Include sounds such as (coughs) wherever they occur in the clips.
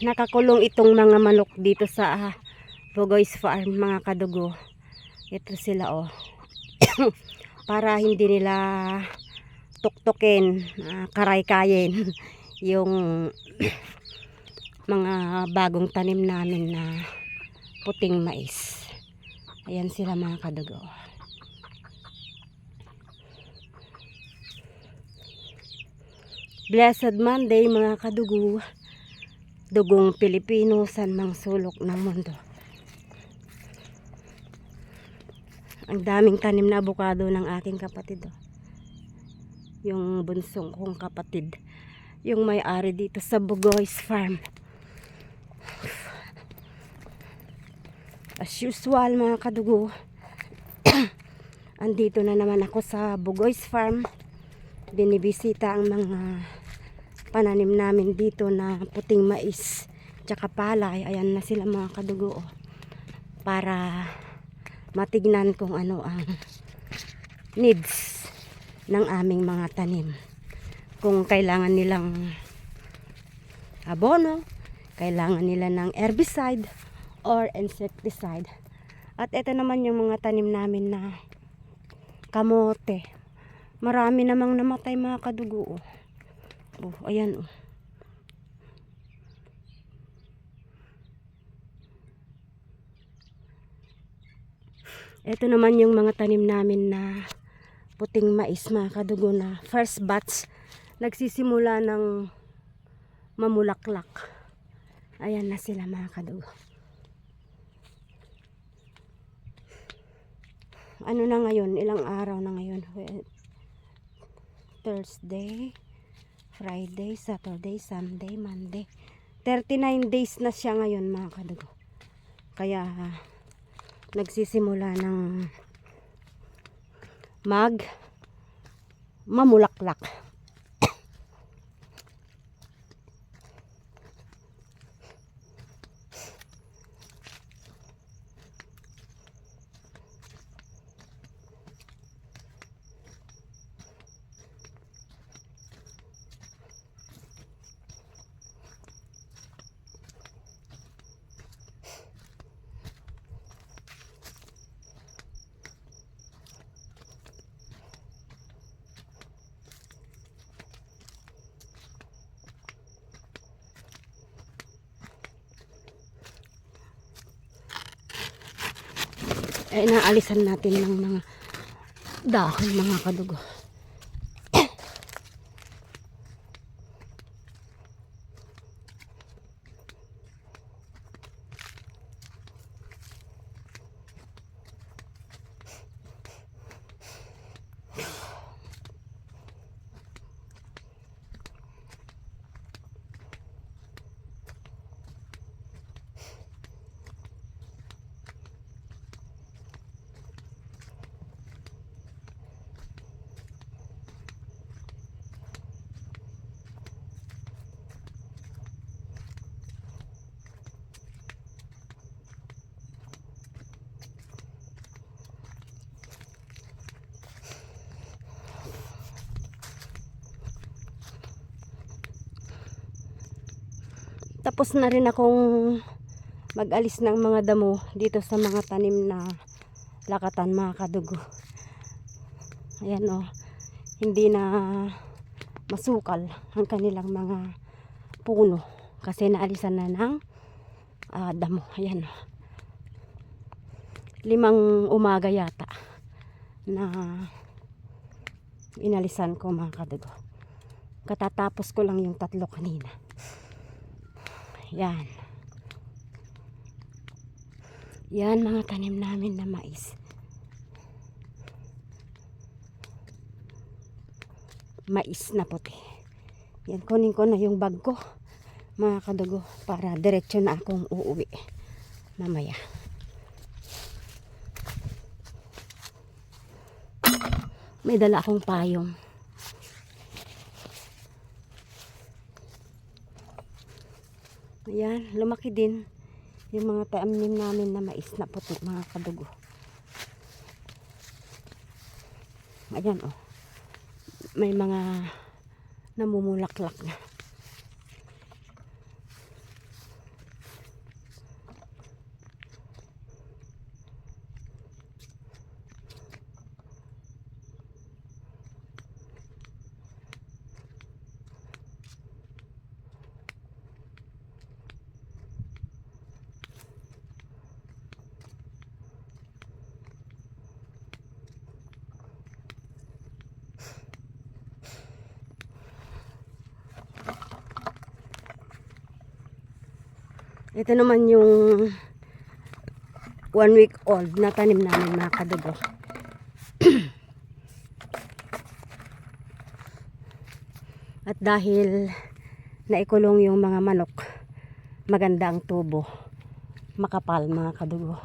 Nakakulong itong mga manok dito sa ah, Bugoy's Farm, mga kadugo. Ito sila oh. (coughs) Para hindi nila tuktukin, ah, karay-kayin (laughs) yung (coughs) mga bagong tanim namin na puting mais. Ayan sila mga kadugo. Blessed Monday mga kadugo. Dugong Pilipino san mang sulok ng mundo. Ang daming tanim na abukado ng aking kapatid. Oh. Yung bunsong kong kapatid. Yung may-ari dito sa Bugoy's Farm. As usual mga kadugo. (clears throat) Andito na naman ako sa Bugoy's Farm. Binibisita ang mga pananim namin dito na puting mais tsaka palay. Ayan na sila mga kadugo. oh. Para matignan kung ano ang needs ng aming mga tanim. Kung kailangan nilang abono, kailangan nila ng herbicide or insecticide. At ito naman yung mga tanim namin na kamote. Marami namang namatay mga kadugo. Oh, oh ayan oh. Ito naman yung mga tanim namin na puting mais mga kadugo na first batch nagsisimula ng mamulaklak. Ayan na sila mga kadugo. Ano na ngayon? Ilang araw na ngayon? Thursday, Friday, Saturday, Sunday, Monday. 39 days na siya ngayon mga kadugo. Kaya nagsisimula ng mag mamulaklak. Eh, naalisan natin ng mga dahon mga kadugo. Tapos na rin akong mag-alis ng mga damo dito sa mga tanim na lakatan mga kadugo. Ayan o. Hindi na masukal ang kanilang mga puno. Kasi naalisan na ng ah, damo. Ayan o. Limang umaga yata na inalisan ko mga kadugo. Katatapos ko lang yung tatlo kanina. Yan. Yan mga tanim namin na mais. Mais na puti. Yan, kunin ko na yung bag ko. Mga kadugo. Para diretso na akong uuwi. Mamaya. May dala akong payong. Ayan, lumaki din yung mga tanim namin na mais na puti, mga kadugo. Ayan, oh. May mga namumulaklak na. Ito naman yung one week old na tanim namin mga kadugo. (clears throat) At dahil naikulong yung mga manok, maganda ang tubo. Makapal mga kadugo.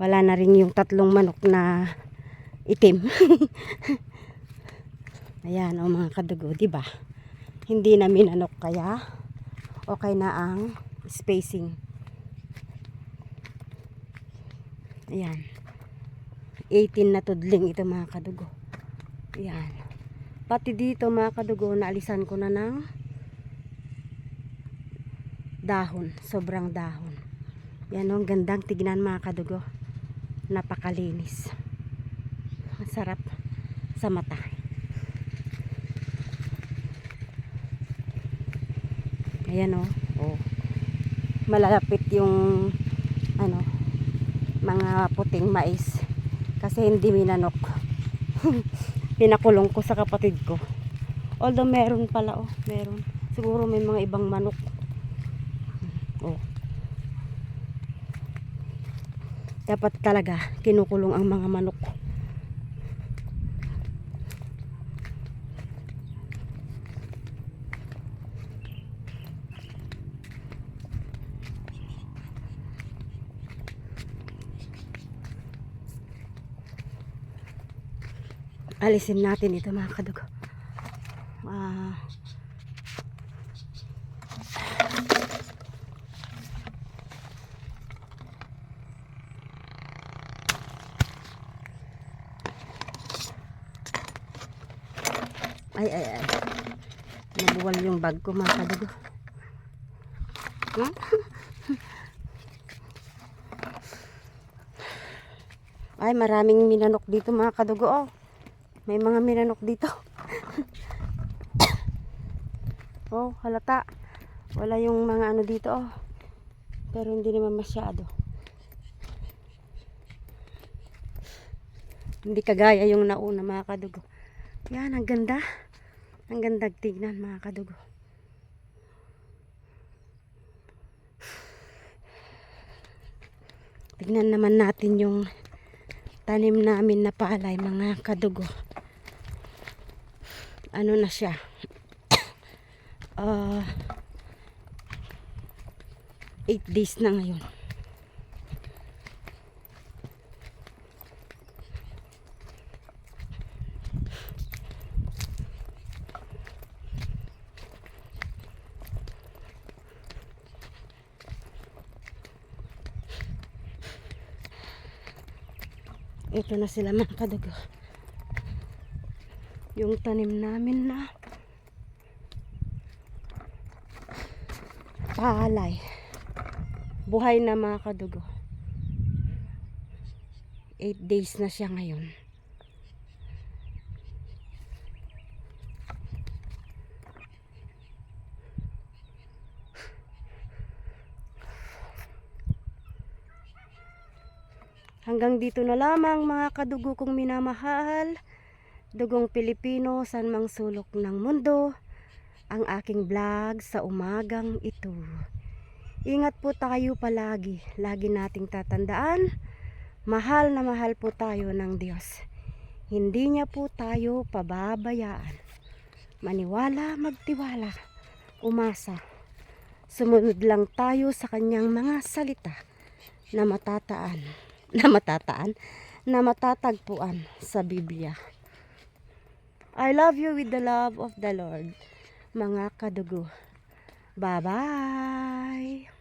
Wala na rin yung tatlong manok na itim. (laughs) Ayan o mga kadugo, di ba? Hindi na minanok kaya okay na ang spacing. Ayan. 18 na tudling ito mga kadugo. Ayan. Pati dito mga kadugo, naalisan ko na ng dahon. Sobrang dahon. Yan o, ang gandang tignan mga kadugo. Napakalinis. Ang sarap sa mata. Ayan o. Oh. Malalapit yung ano mga puting mais kasi hindi minanok. (laughs) Pinakulong ko sa kapatid ko. Although meron pala oh, meron. Siguro may mga ibang manok. Oh. Dapat talaga kinukulong ang mga manok. Alisin natin ito mga kadugo. Ah. ay, ay, ay. Nabuwal yung bag ko mga kadugo. Hmm? (laughs) Ay, maraming minanok dito mga kadugo. Oh. May mga minanok dito. oh, halata. Wala yung mga ano dito, oh. Pero hindi naman masyado. Hindi kagaya yung nauna, mga kadugo. Yan, ang ganda. Ang ganda tignan, mga kadugo. Tignan naman natin yung tanim namin na palay, mga kadugo ano na siya. (coughs) Uh, 8 days na ngayon. Ito na sila mga kadugo yung tanim namin na palay buhay na mga kadugo. 8 days na siya ngayon. Hanggang dito na lamang mga kadugo kong minamahal Dugong Pilipino, san mang sulok ng mundo, ang aking vlog sa umagang ito. Ingat po tayo palagi, lagi nating tatandaan, mahal na mahal po tayo ng Diyos. Hindi niya po tayo pababayaan. Maniwala, magtiwala, umasa. Sumunod lang tayo sa kanyang mga salita na matataan, (laughs) na matataan, na matatagpuan sa Biblia. I love you with the love of the Lord. Mga kadugo. Bye-bye.